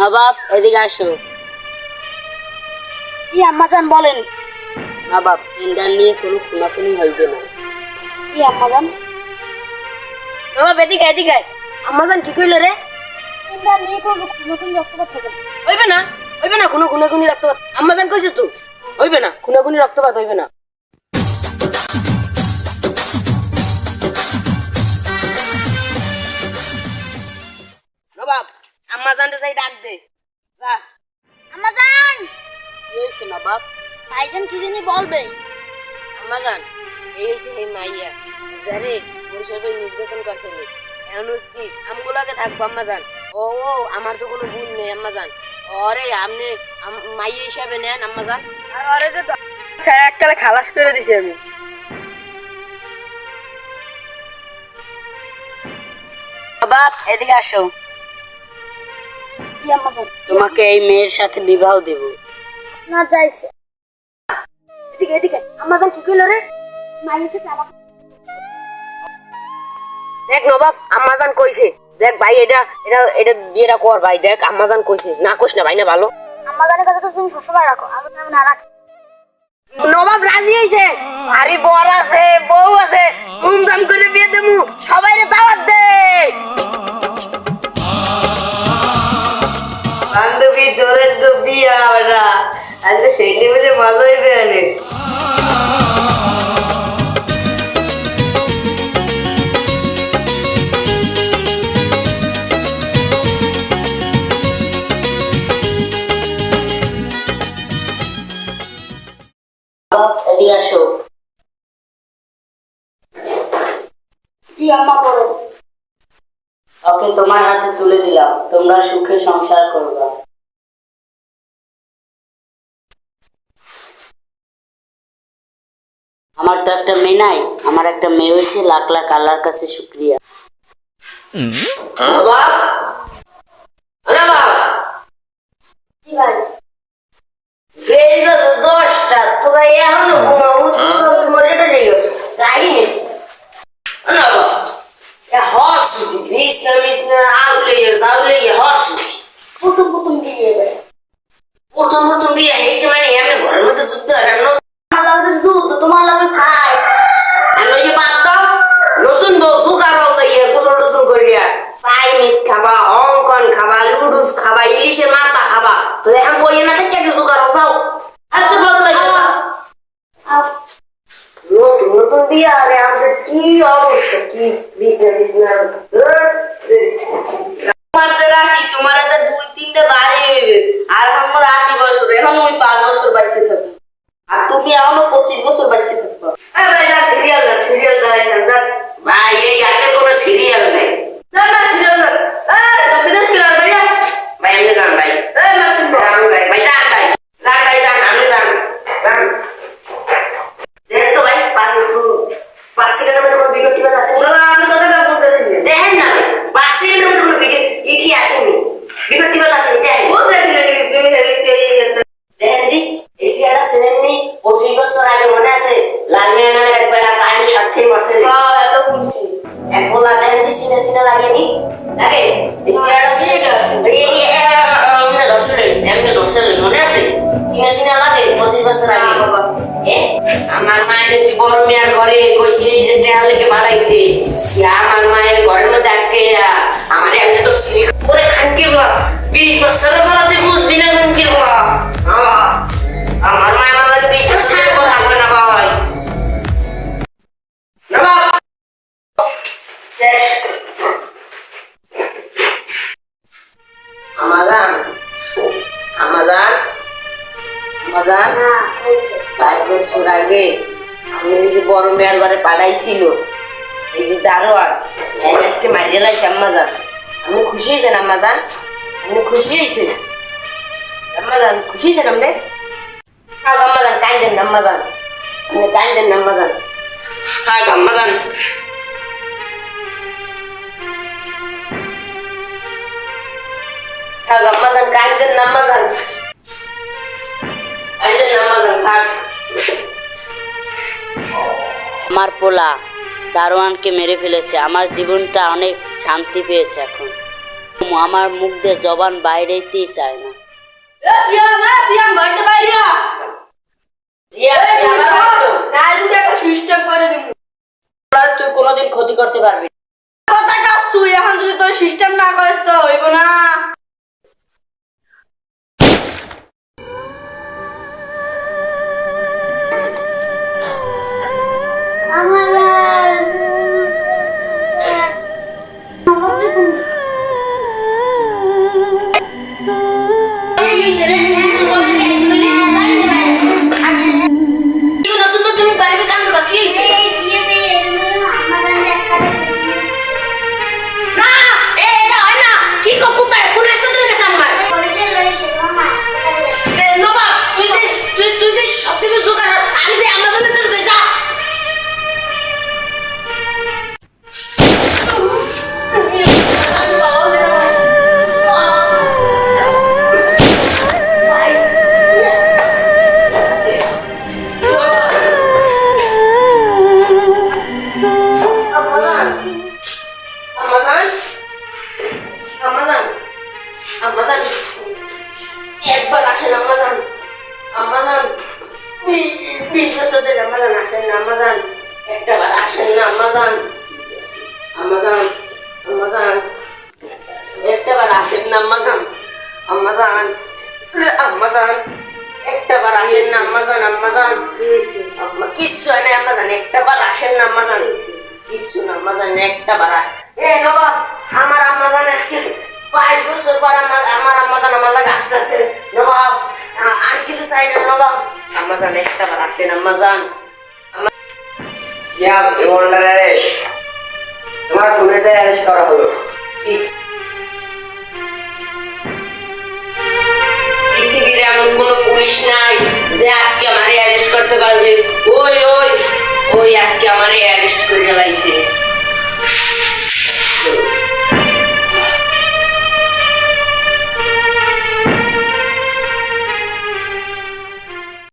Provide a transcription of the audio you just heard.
নবাব এদিকে আসো। জি আম্মাজান বলেন। নবাব ইন্ডার নিয়ে কোনো খুনাখুনি হইবে না। জি আম্মাজান। নবাব এদিকে এদিকে। আম্মাজান কি কইলো রে? চিন্তা নিয়ে কোনো নতুন রক্তপাত হবে না। হইবে না হইবে না কোনো খুনাখুনি রক্তপাত আম্মাজান কইছে তো? হইবে না খুনাখুনি রক্তপাত হইবে না। যা আম্মাজান কি হয়েছে নবাব ভাইজান কি জানি বলবে? আম্মাজান এই হয়েছে এই মাইয়া। যারে মোর সবাই নির্যাতন করছিলে এখন হচ্ছি আমগুলাকে থাকব আম্মাজান ও ও আমার তো কোনো ভুল নেই আম্মাজান অরে আপনি আম- মাইয়া হিসাবে নেন আম্মাজান আর অরে যে স্যার এককালে খালাস করে দিছি আমি। বাপ এদিকে আসো। তোমাকে এই মেয়ের সাথে বিবাহ দেব। না যাইছে এদিকে এদিকে আম্মাজান কি কইলো রে? মাইকে দেখ নবাব আম্মাজান কইছে। দেখ ভাই এটা এটা এটা বিয়েটা কর ভাই দেখ আম্মাজান কইছে। না কইস না ভাই না ভালো। আম্মাজানের কথা তো তুমি সবসময় রাখো আমি না রাখি। নবাব রাজি হইছে? আরে বর আছে বউ আছে ধুমধাম করে বিয়ে দেবো। সবাই দাওয়াত দে। জোরের তো আজকে সেই লেভেলে মজা হইবে অনেক এদিকে আসো জি আম্মা বলেন ওকে তোমার হাতে তুলে দিলাম। তোমরা সুখে সংসার করবা। আমার তো একটা মেয়ে নাই আমার একটা মেয়ে হয়েছে লাখ লাখ আল্লাহর কাছে শুক্রিয়া। বাবা বাবা জি ভাই? বেশ দশটা। তোরা এখনও ঘুমাও তোমার এটা তাই না হর্স বিছনা বিছনা আউলে যাউলে হর্স প্রথম প্রথম বিয়ে দেয় প্রথম প্রথম বিয়ে হেঁটে মানে এমনি ঘরের মধ্যে যুদ্ধ হয় না আমার লাগে যুদ্ধ তোমার লাগে ভাই আমি ওই যে বাদ দাও নতুন বউ সুগার বসে ইয়ে গোসল টোসল করিয়া চাইনিজ খাবা অঙ্কন খাবা লুডুস খাবা ইলিশের মাথা খাবা। তো এখন বইয়ে না থেকে সুগার বসাও এত বড় লাগে নতুন নতুন দিয়ে আরে আমাদের কি অবস্থা কি বিছনা বিছনা। সিনে সিনে লাগেনি লাগে এই সিয়াটা ছিল এই এই এমনি ধরছিলেন এমনি মনে আছে সিনে সিনে লাগে পঁচিশ বছর আগে এ আমার মায়ের তুই বড় মেয়ার ঘরে কইছিলি যে দেয়াল বাড়াইতে ইয়া আমাজান আমাজান আমাজান হ্যাঁ। পাঁচ বছর আগে আমি যে বড় মেয়ের ঘরে পাঠাইছিল। এই যে আজকে মারিয়ে লাইছে আম্মাজান আপনি খুশি হয়েছেন আম্মাজান আপনি খুশি হয়েছেন? আম্মাজান খুশি হয়েছেন আপনি? থাক আম্মাজান কান্দেন আম্মাজান আপনি কান্দেন আম্মাজান থাক আম্মাজান থাক থাক আমার পোলা দারোয়ানকে মেরে ফেলেছে। আমার জীবনটা অনেক শান্তি পেয়েছে এখন। আমার মুখ দিয়ে জবান বাইরেতেই চায় না। তুই কোনোদিন ক্ষতি করতে পারবি বার আসেন না আমাজন আমাজন আমাজন একটা বার আসেন না আমাজন আমাজন আমাজন একটা বার আসেন না আমাজন আমাজন আম্মা- কিচ্ছু হয় না আমাজন একটা বার আসেন না আমাজন কিচ্ছু না আমাজন একটা বার এ নবাব, আমার আমাজন আজকে। বাইশ বছর পর আমার আমার আমাজন আমার লাগে আসতেছে নবাব আর কিছু চাই না নবাব। আমাজন একটা বার আসেন আমাজন সিয়াম ইমন্ডার অ্যারেস্ট। তোমার খুনিদের অ্যারেস্ট করা হলো। পৃথিবীর এমন কোনো পুলিশ নাই যে আজকে আমারে অ্যারেস্ট করতে পারবে। ওই ওই ওই আজকে আমারে অ্যারেস্ট করে লাইছে